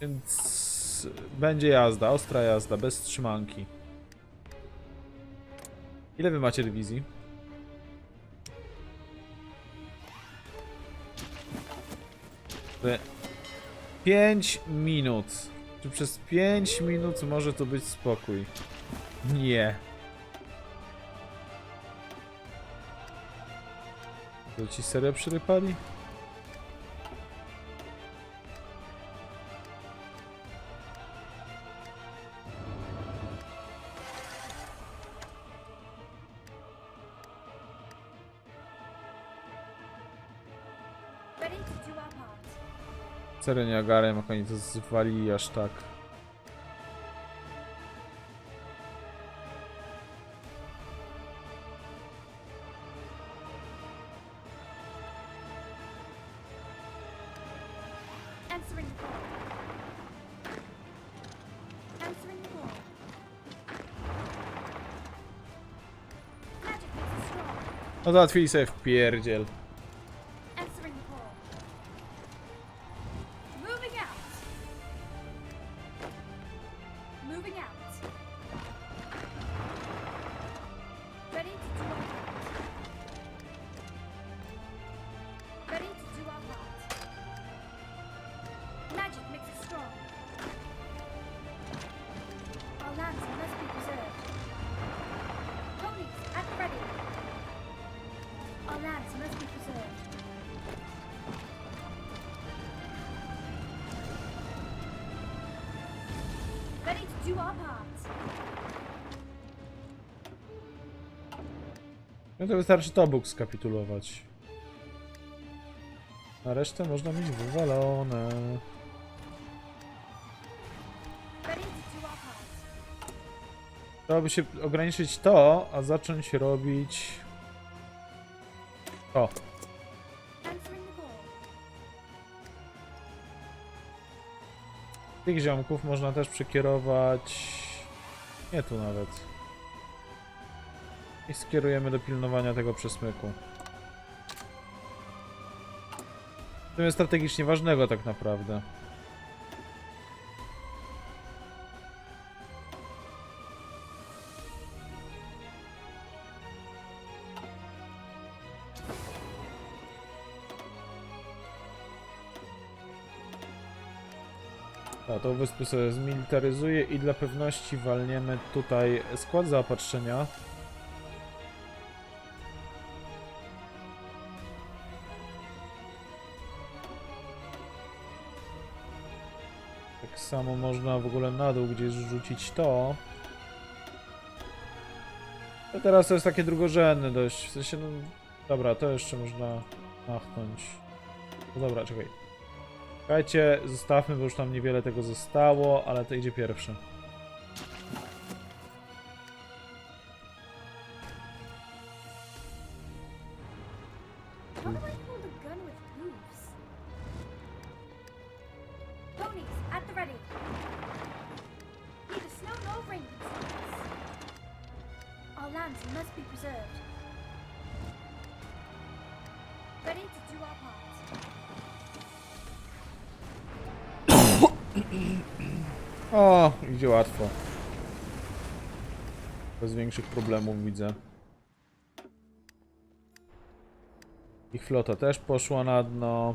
Więc będzie jazda, ostra jazda, bez trzymanki. Ile wy macie dywizji? Wy- Pięć minut. Czy przez 5 minut może tu być spokój? Nie. To ci serio przyrypali? Serio nie ogarniam, jak oni to zwalili aż tak. No załatwili sobie w pierdziel. Do our part. No to wystarczy Tobuk skapitulować. A resztę można mieć wywalone. Trzeba się ograniczyć to, a zacząć robić... O, tych ziomków można też przekierować... Nie tu nawet. I skierujemy do pilnowania tego przesmyku. To jest strategicznie ważnego tak naprawdę. A tą wyspę sobie zmilitaryzuję i dla pewności walniemy tutaj skład zaopatrzenia. Tak samo można w ogóle na dół gdzieś rzucić to. To teraz to jest takie drugorzędne dość, w sensie no... Dobra, to jeszcze można machnąć. No dobra, czekaj. Słuchajcie, zostawmy, bo już tam niewiele tego zostało, ale to idzie pierwsze. How do I hold a O, idzie łatwo. Bez większych problemów widzę. Ich flota też poszła na dno.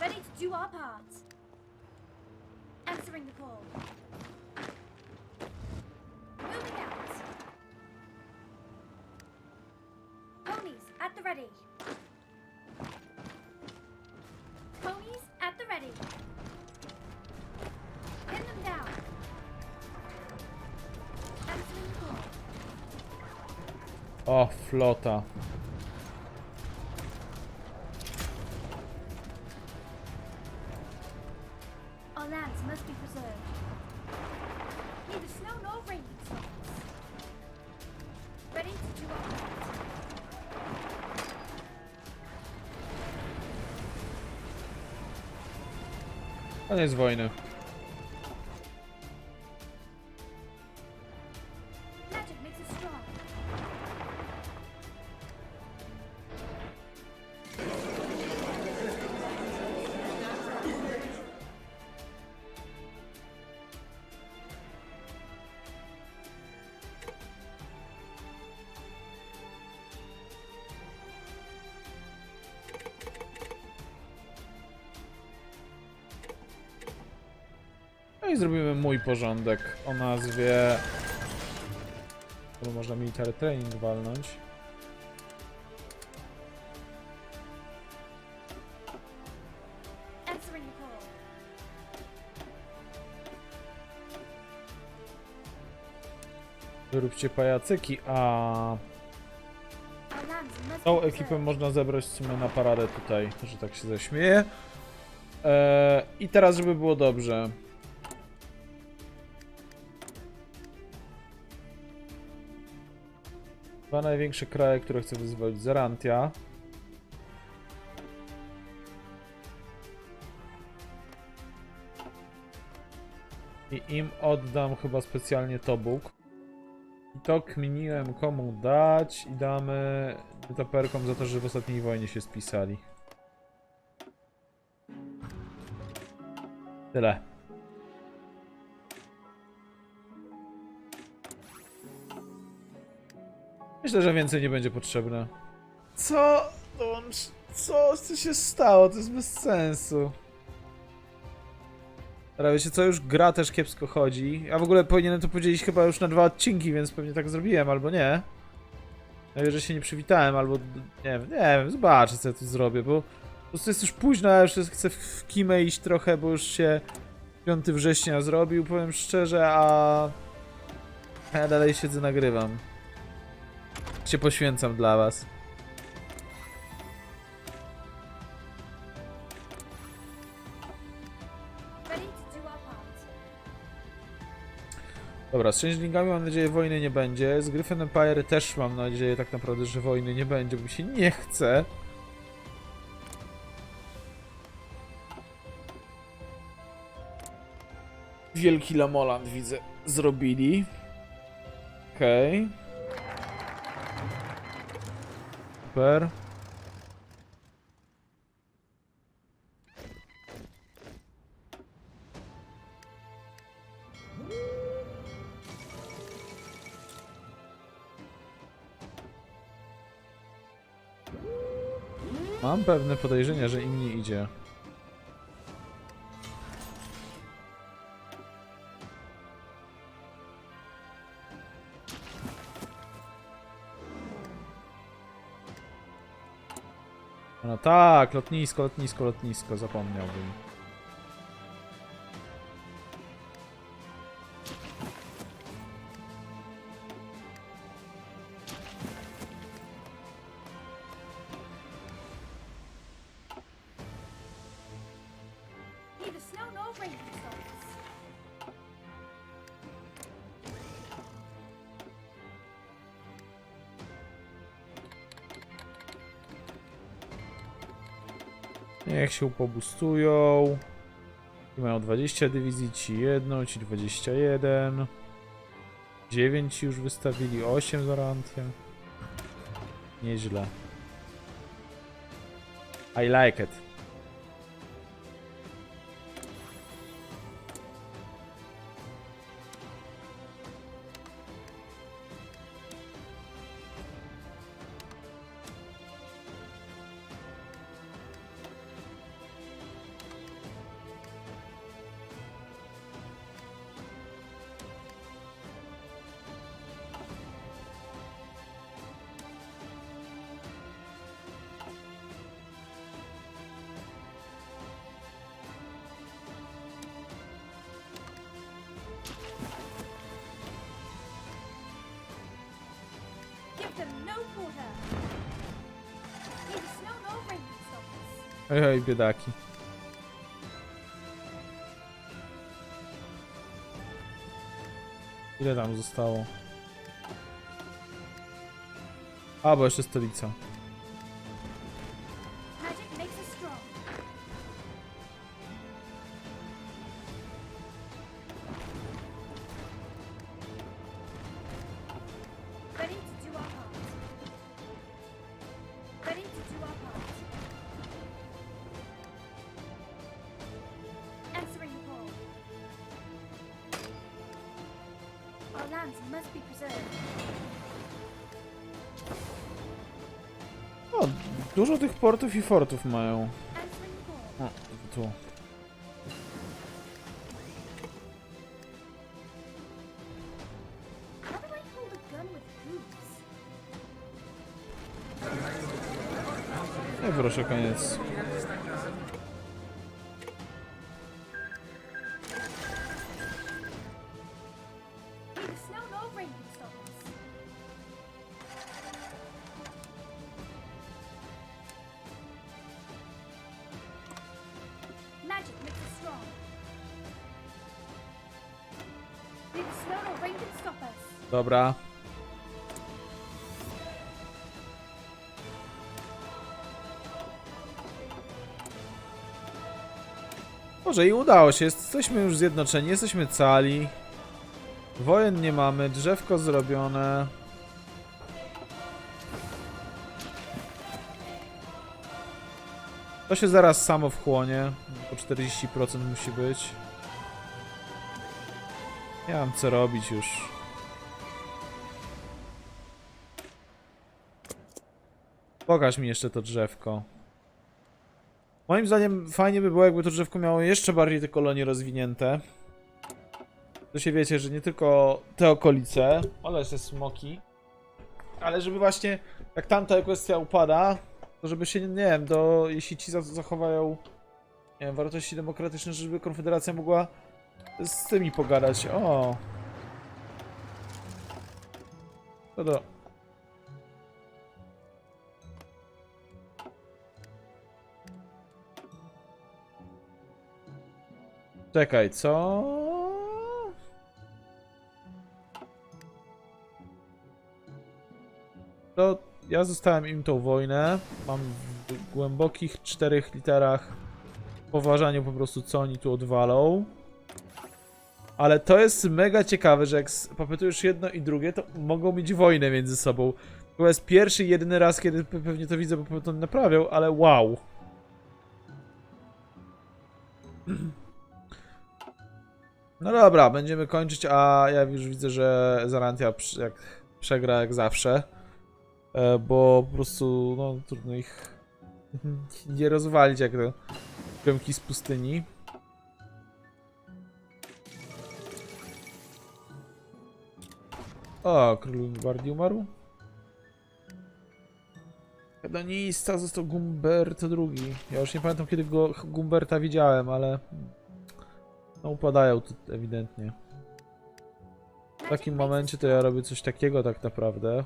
Ready to do our part. Answering the call. Moving out. Ponies at the ready. O, flota. Our lands must be preserved. Neither snow nor rain can stop us. Ready to do our part. Koniec wojny. I zrobimy mój porządek o nazwie... Tu można military training walnąć. Wyróbcie pajacyki, a be ekipę można zebrać w sumie na paradę tutaj, że tak się zaśmieję. Eee, I teraz, żeby było dobrze. Dwa największe kraje, które chcę wyzwolić. Zerantia. I im oddam chyba specjalnie Tobuk. I to kminiłem komu dać i damy nietoperkom za to, że w ostatniej wojnie się spisali. Tyle. Myślę, że więcej nie będzie potrzebne. Co? Dołącz... Co? Co się stało? To jest bez sensu. Dobra, wiecie co, już gra też kiepsko chodzi. Ja w ogóle powinienem to powiedzieć chyba już na dwa odcinki, więc pewnie tak zrobiłem, albo nie. Najwyżej się nie przywitałem, albo nie wiem, nie wiem, zobaczę co ja tu zrobię, bo po prostu jest już późno, a już chcę w- kimę iść trochę, bo już się 5 września zrobił, powiem szczerze, a a ja dalej siedzę, nagrywam. Się poświęcam dla was. Dobra, z Changelingami mam nadzieję wojny nie będzie. Z Griffin Empire też mam nadzieję tak naprawdę, że wojny nie będzie, bo mi się nie chce. Wielki Lamoland widzę zrobili. Okej. Super. Mam pewne podejrzenia, że im nie idzie. Tak, lotnisko, lotnisko, lotnisko, zapomniałbym. Niech się pobustują. Ci mają 20 dywizji, ci jedną, ci 21. 9 ci już wystawili, 8 za Rantię. Nieźle. I like it. Hej, hej, biedaki. Ile tam zostało? A, bo jeszcze stolica. must be preserved. O, dużo tych portów i fortów mają. O, tu. Proszę, koniec. Dobra. Może i udało się, jesteśmy już zjednoczeni, jesteśmy cali. Wojen nie mamy, drzewko zrobione. To się zaraz samo wchłonie, po 40% musi być. Nie mam co robić już. Pokaż mi jeszcze to drzewko. Moim zdaniem fajnie by było, jakby to drzewko miało jeszcze bardziej te kolonie rozwinięte. To się wiecie, że nie tylko te okolice, ale jeszcze smoki. Ale żeby właśnie, jak tamta kwestia upada, to żeby się, nie wiem, do, jeśli ci za- zachowają nie wiem, wartości demokratyczne, żeby Konfederacja mogła z tymi pogadać. O! To do... Czekaj, co? To ja zostałem im tą wojnę. Mam w głębokich czterech literach poważaniu po prostu co oni tu odwalą. Ale to jest mega ciekawe, że jak popytujesz jedno i drugie, to mogą mieć wojnę między sobą. To jest pierwszy jedyny raz, kiedy pe- pewnie to widzę, bo to naprawiał, ale wow. No dobra, będziemy kończyć, a ja już widzę, że Zarantia jak przegra jak zawsze. E, bo po prostu, no, trudno ich nie rozwalić jak to kremki z pustyni. O, król Gwardii umarł? Hedonista został Gumberto II. Ja już nie pamiętam kiedy go Gumberta widziałem, ale... No upadają tu ewidentnie. W takim momencie to ja robię coś takiego tak naprawdę.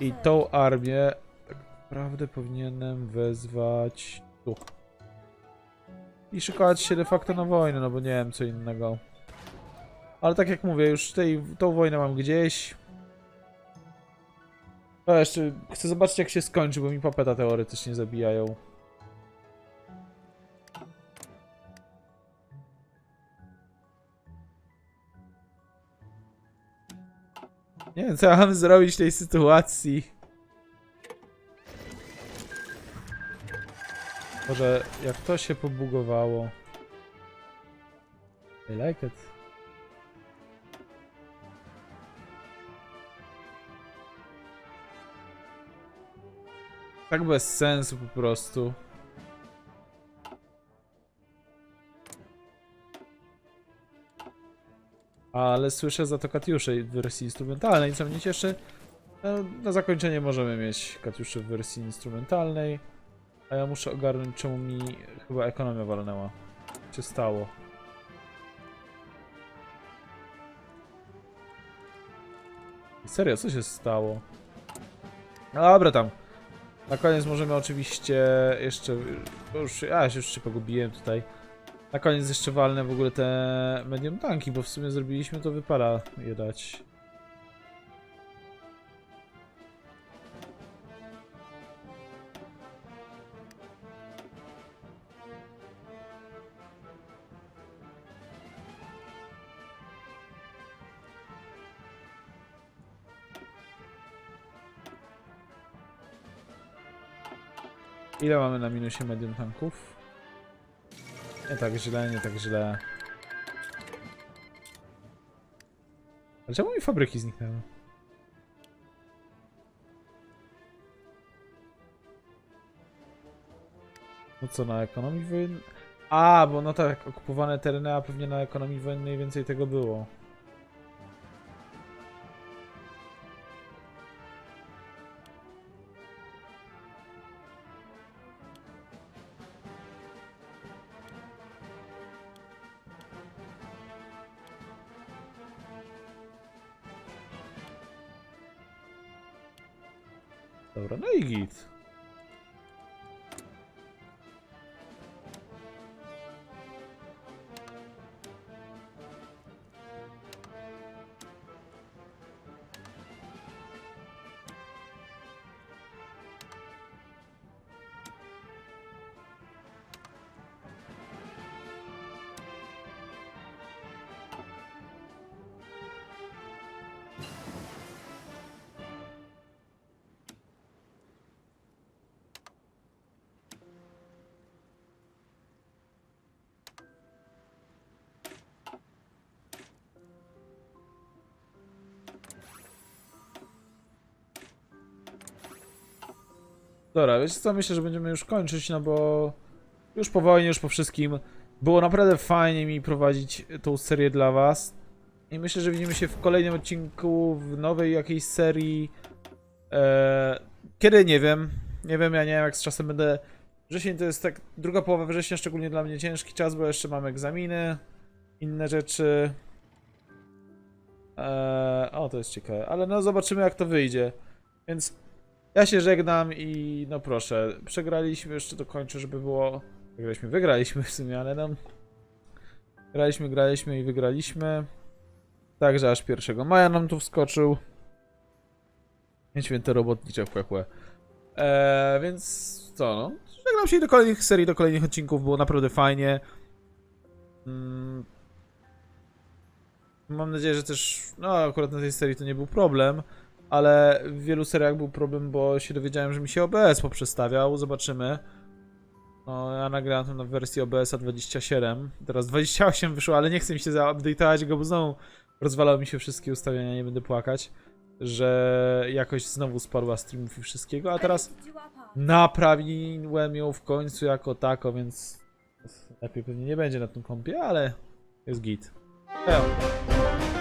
I tą armię tak naprawdę powinienem wezwać tu. I szykować się de facto na wojnę, no bo nie wiem co innego. Ale tak jak mówię, już tej, tą wojnę mam gdzieś. A jeszcze chcę zobaczyć jak się skończy, bo mi papeta teoretycznie zabijają. Nie wiem co mam zrobić w tej sytuacji. Może jak to się pobugowało. I like it. Tak bez sensu po prostu. Ale słyszę za to Katiusze w wersji instrumentalnej, co mnie cieszy. No, na zakończenie możemy mieć Katiusze w wersji instrumentalnej. A ja muszę ogarnąć, czemu mi chyba ekonomia walnęła. Się stało? Serio, co się stało? No dobra, tam. Na koniec możemy oczywiście jeszcze... Już, się już się pogubiłem tutaj. Na koniec jeszcze walnę w ogóle te medium tanki, bo w sumie zrobiliśmy to wypada je dać. Ile mamy na minusie medium tanków? Nie tak źle, nie tak źle. Ale czemu mi fabryki zniknęły? No co, na ekonomii wojennej? A, bo no tak, okupowane tereny, a pewnie na ekonomii wojennej więcej tego było. Dobra, wiecie co, myślę, że będziemy już kończyć, no bo już po wojnie, już po wszystkim było naprawdę fajnie mi prowadzić tą serię dla was. I myślę, że widzimy się w kolejnym odcinku, w nowej jakiejś serii. Eee, kiedy? Nie wiem. Nie wiem, ja nie wiem jak z czasem będę... Wrzesień to jest tak, druga połowa września szczególnie dla mnie ciężki czas, bo jeszcze mam egzaminy, inne rzeczy. Eee, o, to jest ciekawe, ale no zobaczymy jak to wyjdzie. Więc ja się żegnam i no proszę, przegraliśmy, jeszcze dokończę, żeby było... Wygraliśmy, wygraliśmy w sumie, ale no... Graliśmy, graliśmy i wygraliśmy. Także aż 1 maja nam tu wskoczył. Święte robotnicze w kłekłe. Eee, więc co no? Żegnam się do kolejnych serii, do kolejnych odcinków, było naprawdę fajnie. Mm. Mam nadzieję, że też, no akurat na tej serii to nie był problem, ale w wielu seriach był problem, bo się dowiedziałem, że mi się OBS poprzestawiał, zobaczymy. No, ja nagrałem to na wersji OBS-a 27, teraz 28 wyszło, ale nie chcę mi się zaupdate'ować go, bo znowu rozwalały mi się wszystkie ustawienia, nie będę płakać, że jakoś znowu spadła streamów i wszystkiego, a teraz naprawiłem ją w końcu jako tako, więc lepiej pewnie nie będzie na tym kompie, ale jest git. Eo.